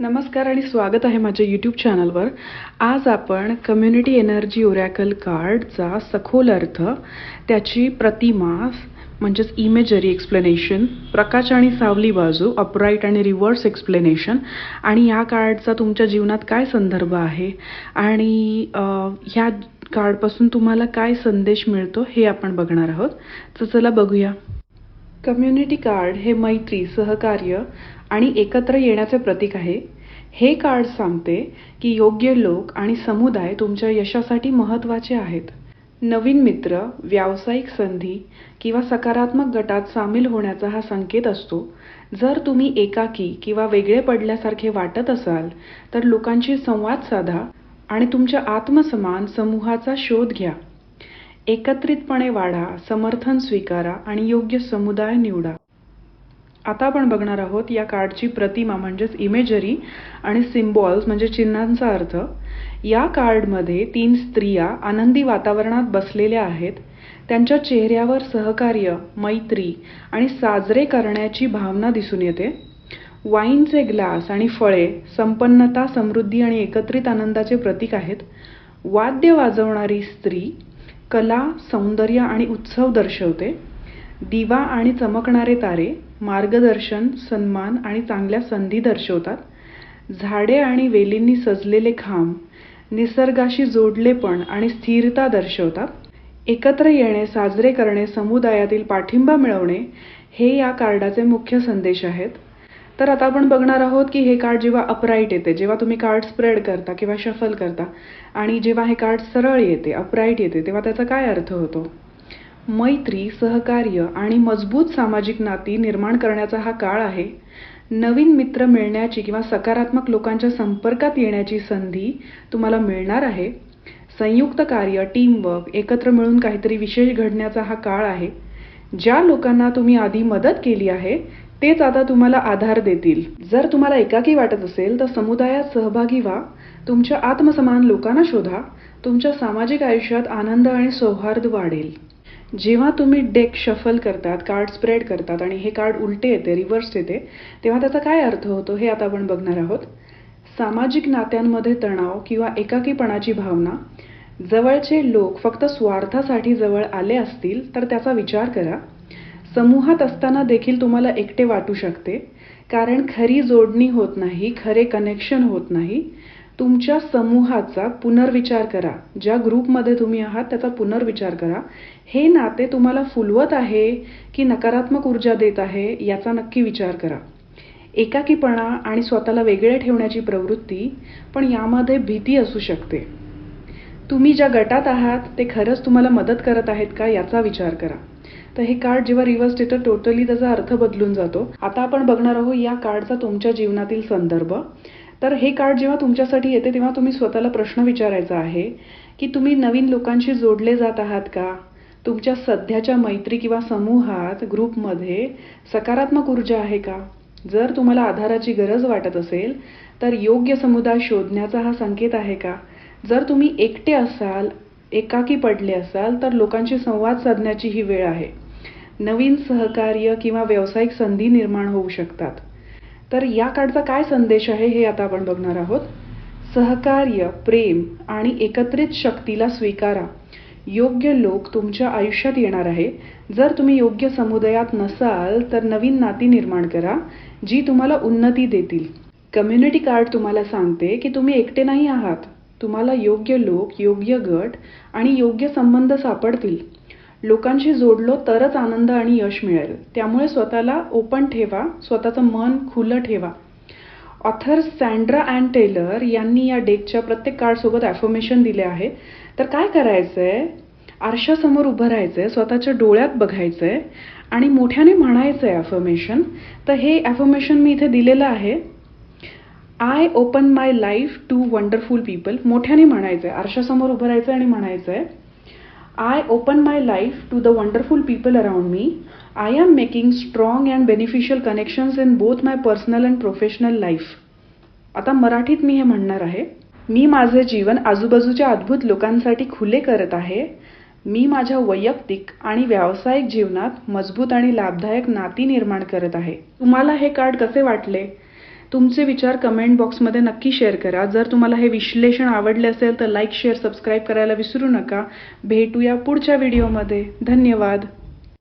नमस्कार आणि स्वागत आहे माझ्या यूट्यूब चॅनलवर आज आपण कम्युनिटी एनर्जी ओरॅकल कार्डचा सखोल अर्थ त्याची प्रतिमा म्हणजेच इमेजरी एक्सप्लेनेशन प्रकाश आणि सावली बाजू अपराईट आणि रिव्हर्स एक्सप्लेनेशन आणि या कार्डचा तुमच्या जीवनात काय संदर्भ आहे आणि ह्या कार्डपासून तुम्हाला काय संदेश मिळतो हे आपण बघणार आहोत. तर चला बघूया. कम्युनिटी कार्ड हे मैत्री सहकार्य आणि एकत्र येण्याचे प्रतीक आहे. हे कार्ड सांगते की योग्य लोक आणि समुदाय तुमच्या यशासाठी महत्त्वाचे आहेत. नवीन मित्र व्यावसायिक संधी किंवा सकारात्मक गटात सामील होण्याचा हा संकेत असतो. जर तुम्ही एकाकी किंवा वेगळे पडल्यासारखे वाटत असाल तर लोकांशी संवाद साधा आणि तुमच्या आत्मसमान समूहाचा शोध घ्या. एकत्रितपणे वाढा समर्थन स्वीकारा आणि योग्य समुदाय निवडा. आता आपण बघणार आहोत या कार्डची प्रतिमा म्हणजेच इमेजरी आणि सिम्बॉल्स म्हणजे चिन्हांचा अर्थ. या कार्डमध्ये तीन स्त्रिया आनंदी वातावरणात बसलेल्या आहेत. त्यांच्या चेहऱ्यावर सहकार्य मैत्री आणि साजरे करण्याची भावना दिसून येते. वाईनचे ग्लास आणि फळे संपन्नता समृद्धी आणि एकत्रित आनंदाचे प्रतीक आहेत. वाद्य वाजवणारी स्त्री कला सौंदर्य आणि उत्सव दर्शवते. दिवा आणि चमकणारे तारे मार्गदर्शन सन्मान आणि चांगल्या संधी दर्शवतात. झाडे आणि वेलींनी सजलेले खांब निसर्गाशी जोडलेपण आणि स्थिरता दर्शवतात. एकत्र येणे साजरे करणे समुदायातील पाठिंबा मिळवणे हे या कार्डाचे मुख्य संदेश आहेत. तर आता आपण बघणार आहोत की हे कार्ड जेव्हा अपराईट येते जेव्हा तुम्ही कार्ड स्प्रेड करता किंवा शफल करता आणि जेव्हा हे कार्ड सरळ येते अपराईट येते तेव्हा त्याचा काय अर्थ होतो? मैत्री सहकार्य आणि मजबूत सामाजिक नाती निर्माण करण्याचा हा काळ आहे. नवीन मित्र मिळण्याची किंवा सकारात्मक लोकांच्या संपर्कात येण्याची संधी तुम्हाला मिळणार आहे. संयुक्त कार्य टीमवर्क एकत्र मिळून काहीतरी विशेष घडण्याचा हा काळ आहे. ज्या लोकांना तुम्ही आधी मदत केली आहे तेच आता तुम्हाला आधार देतील. जर तुम्हाला एकाकी वाटत असेल तर समुदायात सहभागी व्हा. तुमच्या आत्मसमान लोकांना शोधा. तुमच्या सामाजिक आयुष्यात आनंद आणि सौहार्द वाढेल. जेव्हा तुम्ही डेक शफल करतात कार्ड स्प्रेड करतात आणि हे कार्ड उलटे येते रिव्हर्स येते तेव्हा त्याचा काय अर्थ होतो हे आता आपण बघणार आहोत. सामाजिक नात्यांमध्ये तणाव किंवा एकाकीपणाची भावना. जवळचे लोक फक्त स्वार्थासाठी जवळ आले असतील तर त्याचा विचार करा. समूहात असताना देखील तुम्हाला एकटे वाटू शकते कारण खरी जोडणी होत नाही खरे कनेक्शन होत नाही. तुमच्या समूहाचा पुनर्विचार करा. ज्या ग्रुपमध्ये तुम्ही आहात त्याचा पुनर्विचार करा. हे नाते तुम्हाला फुलवत आहे की नकारात्मक ऊर्जा देत आहे याचा नक्की विचार करा. एकाकीपणा आणि स्वतःला वेगळे ठेवण्याची प्रवृत्ती पण यामध्ये भीती असू शकते. तुम्ही ज्या गटात आहात ते खरंच तुम्हाला मदत करत आहेत का याचा विचार करा. तर हे कार्ड जेव्हा रिव्हर्स येतं टोटली त्याचा अर्थ बदलून जातो. आता आपण बघणार आहोत या कार्डचा तुमच्या जीवनातील संदर्भ. तर हे कार्ड जेव्हा तुमच्यासाठी येते तेव्हा तुम्ही स्वतःला प्रश्न विचारायचा आहे की तुम्ही नवीन लोकांशी जोडले जात आहात का? तुमच्या सध्याच्या मैत्री किंवा समूहात ग्रुपमध्ये सकारात्मक ऊर्जा आहे का? जर तुम्हाला आधाराची गरज वाटत असेल तर योग्य समुदाय शोधण्याचा हा संकेत आहे का? जर तुम्ही एकटे असाल एकाकी पडले असाल तर लोकांशी संवाद साधण्याची ही वेळ आहे. नवीन सहकार्य किंवा व्यावसायिक संधी निर्माण होऊ शकतात. तर या कार्डचा काय संदेश आहे हे आता आपण बघणार आहोत. सहकार्य प्रेम आणि एकत्रित शक्तीला स्वीकारा. योग्य लोक तुमच्या आयुष्यात येणार आहे. जर तुम्ही योग्य समुदायात नसाल तर नवीन नाती निर्माण करा जी तुम्हाला उन्नती देतील. कम्युनिटी कार्ड तुम्हाला सांगते की तुम्ही एकटे नाही आहात. तुम्हाला योग्य लोक योग्य गट आणि योग्य संबंध सापडतील. लोकांशी जोडलो तरच आनंद आणि यश मिळेल. त्यामुळे स्वतःला ओपन ठेवा स्वतःचं मन खुलं ठेवा. ऑथर सँड्रा अँड टेलर यांनी या डेकच्या प्रत्येक कार्डसोबत ॲफर्मेशन दिले आहे. तर काय करायचं आहे आरशासमोर उभं राहायचं आहे स्वतःच्या डोळ्यात बघायचं आहे आणि मोठ्याने म्हणायचं आहे ॲफर्मेशन तर हे ॲफर्मेशन मी इथे दिलेलं आहे. I open my life to wonderful people मोठ्याने म्हणायचं आहे आरशासमोर उभं राहायचं आणि म्हणायचं आहे I open my life to the wonderful people around me I am making strong and beneficial connections in both my personal and professional life आता मराठीत मी हे म्हणणार आहे. मी माझे जीवन आजूबाजूच्या अद्भुत लोकांसाठी खुले करत आहे. मी माझ्या वैयक्तिक आणि व्यावसायिक जीवनात मजबूत आणि लाभदायक नाती निर्माण करत आहे. तुम्हाला हे कार्ड कसे वाटले? तुमचे विचार कमेंट बॉक्समध्ये नक्की शेअर करा. जर तुम्हाला हे विश्लेषण आवडले असेल तर लाईक शेअर सबस्क्राईब करायला विसरू नका. भेटूया पुढच्या व्हिडिओमध्ये धन्यवाद.